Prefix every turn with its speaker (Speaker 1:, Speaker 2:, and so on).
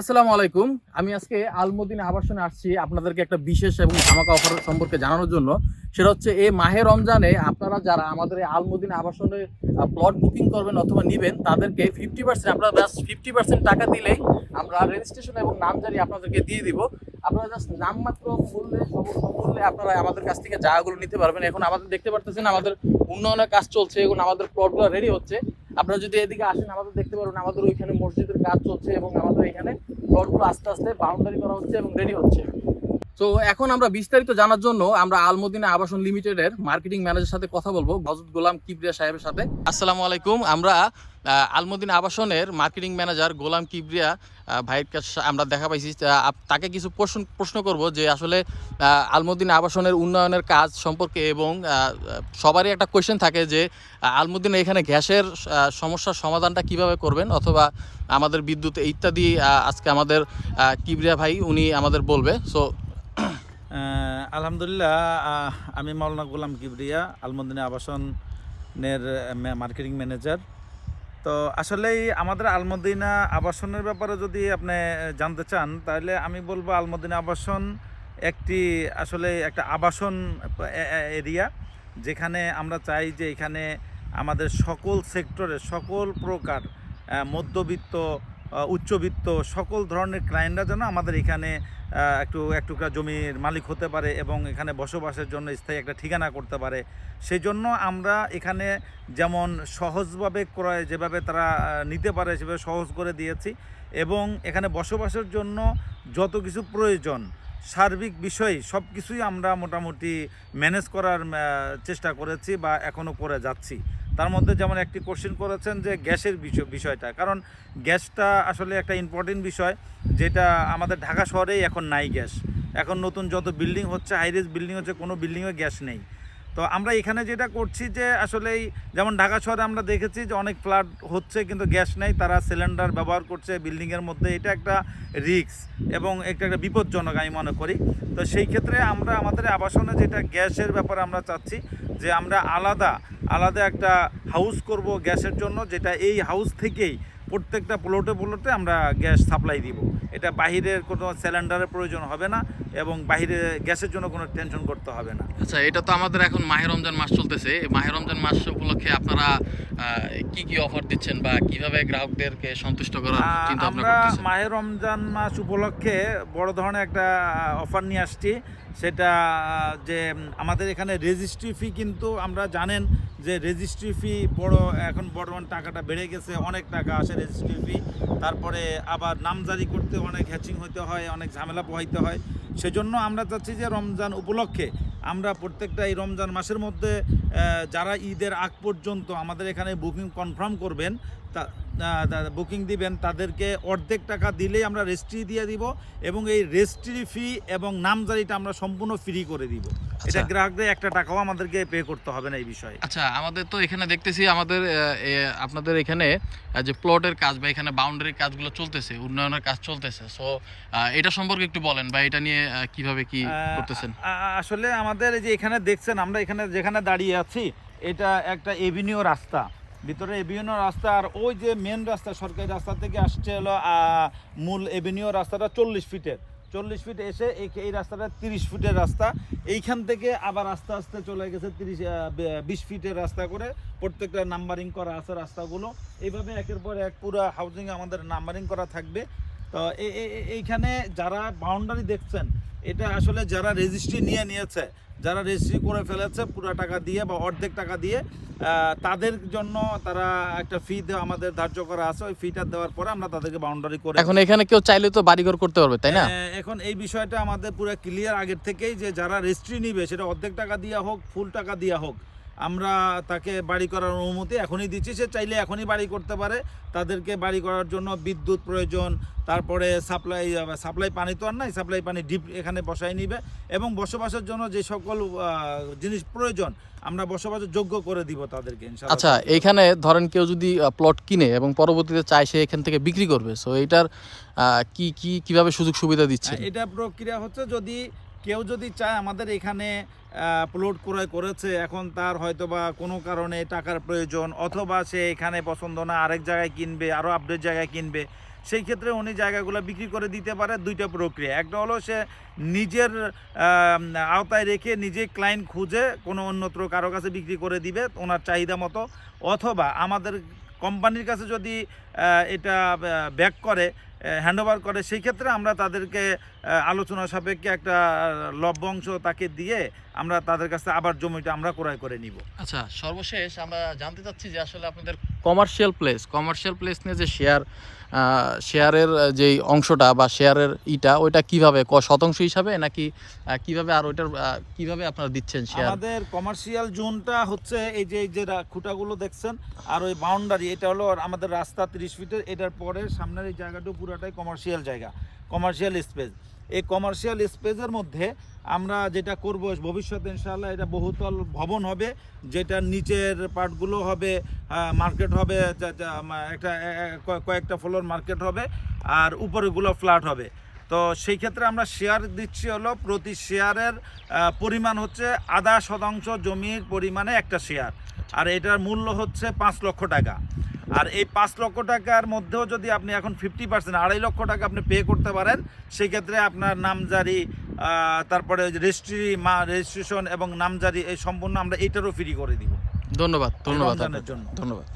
Speaker 1: আসসালামু আলাইকুম। আমি আজকে আলমদিন আবাসনে আসছি আপনাদেরকে একটা বিশেষ এবং ধামাকা অফার সম্পর্কে জানানোর জন্য। সেটা হচ্ছে এই মাহে রমজানে আপনারা যারা আমাদের আলমদিন আবাসনে প্লট বুকিং করবেন অথবা নেবেন, তাদেরকে ফিফটি পার্সেন্ট আপনারা জাস্ট ফিফটি পার্সেন্ট টাকা দিলেই আমরা রেজিস্ট্রেশন এবং নাম নামজারি আপনাদেরকে দিয়ে দিব। আপনারা জাস্ট নামমাত্র মূল্যে মূল্যে আপনারা আমাদের কাছ থেকে জায়গাগুলো নিতে পারবেন। এখন আমাদের দেখতে পারতেছেন আমাদের উন্নয়নের কাজ চলছে এবং আমাদের প্লটগুলো রেডি হচ্ছে। আপনারা যদি এদিকে আসেন, আমাদের দেখতে পারবেন আমাদের ওইখানে মসজিদের কাজ চলছে এবং আমাদের এখানে প্লটগুলো আস্তে আস্তে বাউন্ডারি করা হচ্ছে এবং রেডি হচ্ছে। তো এখন আমরা বিস্তারিত জানার জন্য আমরা আলমদিনা আবাসন লিমিটেডের মার্কেটিং ম্যানেজারের সাথে কথা বলব হজরত গোলাম কিবরিয়া সাহেবের সাথে। আসসালামু আলাইকুম। আমরা আলমদিনা আবাসনের মার্কেটিং ম্যানেজার গোলাম কিবরিয়া ভাইয়ের কাছে আমরা দেখা পাইছি তাকে কিছু প্রশ্ন প্রশ্ন করব যে আসলে আলমদিনা আবাসনের উন্নয়নের কাজ সম্পর্কে এবং সবারই একটা কোয়েশ্চেন থাকে যে আহ, আলমুদ্দিন এখানে গ্যাসের সমস্যার সমাধানটা কীভাবে করবেন অথবা আমাদের বিদ্যুৎ ইত্যাদি আজকে আমাদের কিবরিয়া ভাই উনি আমাদের বলবে। সো
Speaker 2: আলহামদুলিল্লাহ আমি মাওলানা গোলাম কিবরিয়া, আলমদিনা আবাসনের মার্কেটিং ম্যানেজার। তো আসলেই আমাদের আলমদিনা আবাসনের ব্যাপারে যদি আপনি জানতে চান, তাহলে আমি বলব আলমদিনা আবাসন একটি আসলে একটা আবাসন এরিয়া, যেখানে আমরা চাই যে এখানে আমাদের সকল সেক্টরে সকল প্রকার মধ্যবিত্ত উচ্চবিত্ত সকল ধরনের ক্লায়েন্টরা যেন আমাদের এখানে একটু, এক টুকরা জমির মালিক হতে পারে এবং এখানে বসবাসের জন্য স্থায়ী একটা ঠিকানা করতে পারে। সেই জন্য আমরা এখানে যেমন সহজভাবে ক্রয় যেভাবে তারা নিতে পারে সেভাবে সহজ করে দিয়েছি এবং এখানে বসবাসের জন্য যত কিছু প্রয়োজন, সার্বিক বিষয় সব কিছুই আমরা মোটামুটি ম্যানেজ করার চেষ্টা করেছি বা এখনও করে যাচ্ছি। তার মধ্যে যেমন একটি কোশ্চেন করেছেন যে গ্যাসের বিষয় বিষয়টা। কারণ গ্যাসটা আসলে একটা ইম্পর্টেন্ট বিষয়, যেটা আমাদের ঢাকা শহরেই এখন নাই গ্যাস। এখন নতুন যত বিল্ডিং হচ্ছে হাইরেজ বিল্ডিং হচ্ছে, কোনো বিল্ডিংয়ে গ্যাস নেই। তো আমরা এখানে যেটা করছি যে আসলেই যেমন ঢাকা শহরে আমরা দেখেছি যে অনেক ফ্ল্যাট হচ্ছে কিন্তু গ্যাস নেই, তারা সিলিন্ডার ব্যবহার করছে বিল্ডিংয়ের মধ্যে। এটা একটা রিস্ক এবং একটা একটা বিপজ্জনক আমি মনে করি। তো সেই ক্ষেত্রে আমরা আমাদের আবাসনে যেটা গ্যাসের ব্যাপারে আমরা চাচ্ছি যে আমরা আলাদা আলাদা একটা হাউস করব গ্যাসের জন্য, যেটা এই হাউস থেকেই প্রত্যেকটা প্লটে প্লটে আমরা গ্যাস সাপ্লাই দিব। এটা বাহিরের কোনো সিলিন্ডারের প্রয়োজন হবে না। এবং বাহিরে গ্যাসের জন্য কোনো টেনশন করতে হবে না।
Speaker 1: আচ্ছা এটা তো আমাদের এখন মাহে রমজান মাস চলতেছে। এই মাহে রমজান মাস উপলক্ষে আপনারা কি কি অফার দিচ্ছেন বা কীভাবে গ্রাহকদেরকে সন্তুষ্ট করার চিন্তা ভাবনা করতেছেন?
Speaker 2: মাহে রমজান মাস উপলক্ষে বড় ধরনের একটা অফার নিয়ে আসছি। সেটা যে আমাদের এখানে রেজিস্ট্রি ফি কিন্তু আমরা জানেন যে রেজিস্ট্রি ফি বড়, এখন বর্তমান টাকাটা বেড়ে গেছে, অনেক টাকা আসে রেজিস্ট্রি ফি তারপরে আবার নামজারি করতে অনেক হ্যাচিং হইতে হয়, অনেক ঝামেলা পোহাইতে হয়। সেজন্য আমরা চাচ্ছি যে রমজান উপলক্ষে আমরা প্রত্যেকটা এই রমজান মাসের মধ্যে যারা ঈদের আগ পর্যন্ত আমাদের এখানে বুকিং কনফার্ম করবেন তা বুকিং দিবেন তাদেরকে অর্ধেক টাকা দিলেই আমরা রেজিস্ট্রি দিয়ে দিব এবং এই রেজিস্ট্রি ফি এবং নামজারিটা আমরা সম্পূর্ণ ফ্রি করে দিব। এটা
Speaker 1: আচ্ছা।
Speaker 2: গ্রাহকদের একটা টাকাও আমাদেরকে পে করতে হবে না এই বিষয়ে।
Speaker 1: আচ্ছা আমাদের তো এখানে দেখতেছি আমাদের আপনাদের এখানে যে প্লটের কাজ বা এখানে বাউন্ডারির কাজগুলো চলতেছে উন্নয়নের কাজ চলতেছে। সো এটা সম্পর্কে একটু বলেন বা এটা নিয়ে কীভাবে কি করতেছেন?
Speaker 2: আসলে আমাদের এই যে এখানে দেখছেন, আমরা এখানে যেখানে দাঁড়িয়ে আছি, এটা একটা এভিনিউ রাস্তা। ভিতরে এভিনিউ রাস্তা, আর ওই যে মেন রাস্তা, সরকারি রাস্তা থেকে আসছে হলো মূল এভিনিউ রাস্তাটা চল্লিশ ফিটের। চল্লিশ ফিট এসে এই রাস্তাটা তিরিশ ফিটের রাস্তা। এইখান থেকে আবার আস্তে আস্তে চলে গেছে তিরিশ বিশ ফিটের রাস্তা করে। প্রত্যেকটা নাম্বারিং করা আছে রাস্তাগুলো। এইভাবে একের পর এক পুরো হাউজিং আমাদের নাম্বারিং করা থাকবে। তো এই- এই- এই- এইখানে যারা বাউন্ডারি দেখছেন এটা আসলে যারা রেজিস্ট্রি নিয়ে নিয়েছে যারা রেজিস্ট্রি করে ফেলেছে পুরা টাকা দিয়ে বা অর্ধেক টাকা দিয়ে তাদের জন্য তারা একটা ফি দেওয়া আমাদের ধার্য করা আছে। ওই ফিটা দেওয়ার পরে আমরা তাদেরকে বাউন্ডারি করে
Speaker 1: এখন এখানে কেউ চাইলে তো বাড়িঘর করতে পারবে তাই না?
Speaker 2: এখন এই বিষয়টা আমাদের পুরো ক্লিয়ার আগের থেকেই যে যারা রেজিস্ট্রি নিবে সেটা অর্ধেক টাকা দিয়া হোক ফুল টাকা দিয়া হোক আমরা তাকে বাড়ি করার অনুমতি এখনই দিচ্ছি। সে চাইলে এখনই বাড়ি করতে পারে। তাদেরকে বাড়ি করার জন্য বিদ্যুৎ প্রয়োজন তারপরে সাপ্লাই সাপ্লাই পানি তো আর নাই সাপ্লাই পানি ডিপ এখানে বসাই নিবে এবং বসবাসের জন্য যে সকল জিনিস প্রয়োজন আমরা বসবাসের যোগ্য করে দিব তাদেরকে
Speaker 1: আচ্ছা এইখানে ধরেন কেউ যদি প্লট কিনে এবং পরবর্তীতে চায় সে এখান থেকে বিক্রি করবে। সো এটার কি কি কীভাবে সুযোগ সুবিধা দিচ্ছে?
Speaker 2: এটা প্রক্রিয়া হচ্ছে যদি কেউ যদি চায় আমাদের এখানে প্লট ক্রয় করেছে, এখন তার হয়তো বা কোনো কারণে টাকার প্রয়োজন, অথবা সে এখানে পছন্দ না, আরেক জায়গায় কিনবে আরও আপডেট জায়গায় কিনবে, সেই ক্ষেত্রে উনি জায়গাগুলো বিক্রি করে দিতে পারে দুইটা প্রক্রিয়া। একটা হলো সে নিজের আওতায় রেখে নিজে ক্লায়েন্ট খুঁজে কোনো অন্যত্র কারও কাছে বিক্রি করে দিবে ওনার চাহিদা মতো, অথবা আমাদের কোম্পানির কাছে যদি এটা ব্যাক করে হ্যান্ডওভার করে সেই ক্ষেত্রে আমরা তাদেরকে আলোচনা সাপেক্ষে একটা লভ্যাংশ তাকে দিয়ে আমরা তাদের কাছে আবার জমিটা আমরা ক্রয় করে নিব।
Speaker 1: আচ্ছা সর্বশেষ আমরা জানতে চাচ্ছি যে আসলে আপনাদের কমার্শিয়াল প্লেস কমার্শিয়াল প্লেস নিয়ে যে শেয়ার শেয়ারের যেই অংশটা বা শেয়ারের ইটা ওইটা কীভাবে ক শতাংশ হিসাবে নাকি কীভাবে আর ওইটার কীভাবে আপনারা দিচ্ছেন শেয়ার
Speaker 2: আমাদের কমার্শিয়াল জোনটা হচ্ছে এই যে এই যে খুঁটাগুলো দেখছেন আর ওই বাউন্ডারি এটা হলো আমাদের রাস্তা তিরিশ ফিটের এটার পরে সামনের এই জায়গাটা পুরাটাই কমার্শিয়াল জায়গা কমার্শিয়াল স্পেস এই কমার্শিয়াল স্পেসের মধ্যে আমরা যেটা করব, ভবিষ্যতে ইনশাআল্লাহ এটা বহুতল ভবন হবে যেটা নিচের পার্টগুলো হবে মার্কেট হবে একটা কয়েকটা ফ্লোর মার্কেট হবে, আর উপরেগুলো ফ্ল্যাট হবে। তো সেই ক্ষেত্রে আমরা শেয়ার দিচ্ছি হলো প্রতি শেয়ারের পরিমাণ হচ্ছে আধা শতাংশ জমির পরিমাণে একটা শেয়ার আর এটার মূল্য হচ্ছে পাঁচ লক্ষ টাকা। আর এই পাঁচ লক্ষ টাকার মধ্যেও যদি আপনি এখন ফিফটি পার্সেন্ট আড়াই লক্ষ টাকা আপনি পে করতে পারেন সেক্ষেত্রে আপনার নামজারি জারি তারপরে রেজিস্ট্রি মা রেজিস্ট্রেশন এবং নামজারি এই সম্পূর্ণ আমরা এটারও ফ্রি করে দিব।
Speaker 1: ধন্যবাদ ধন্যবাদ
Speaker 2: জন্য।
Speaker 1: ধন্যবাদ।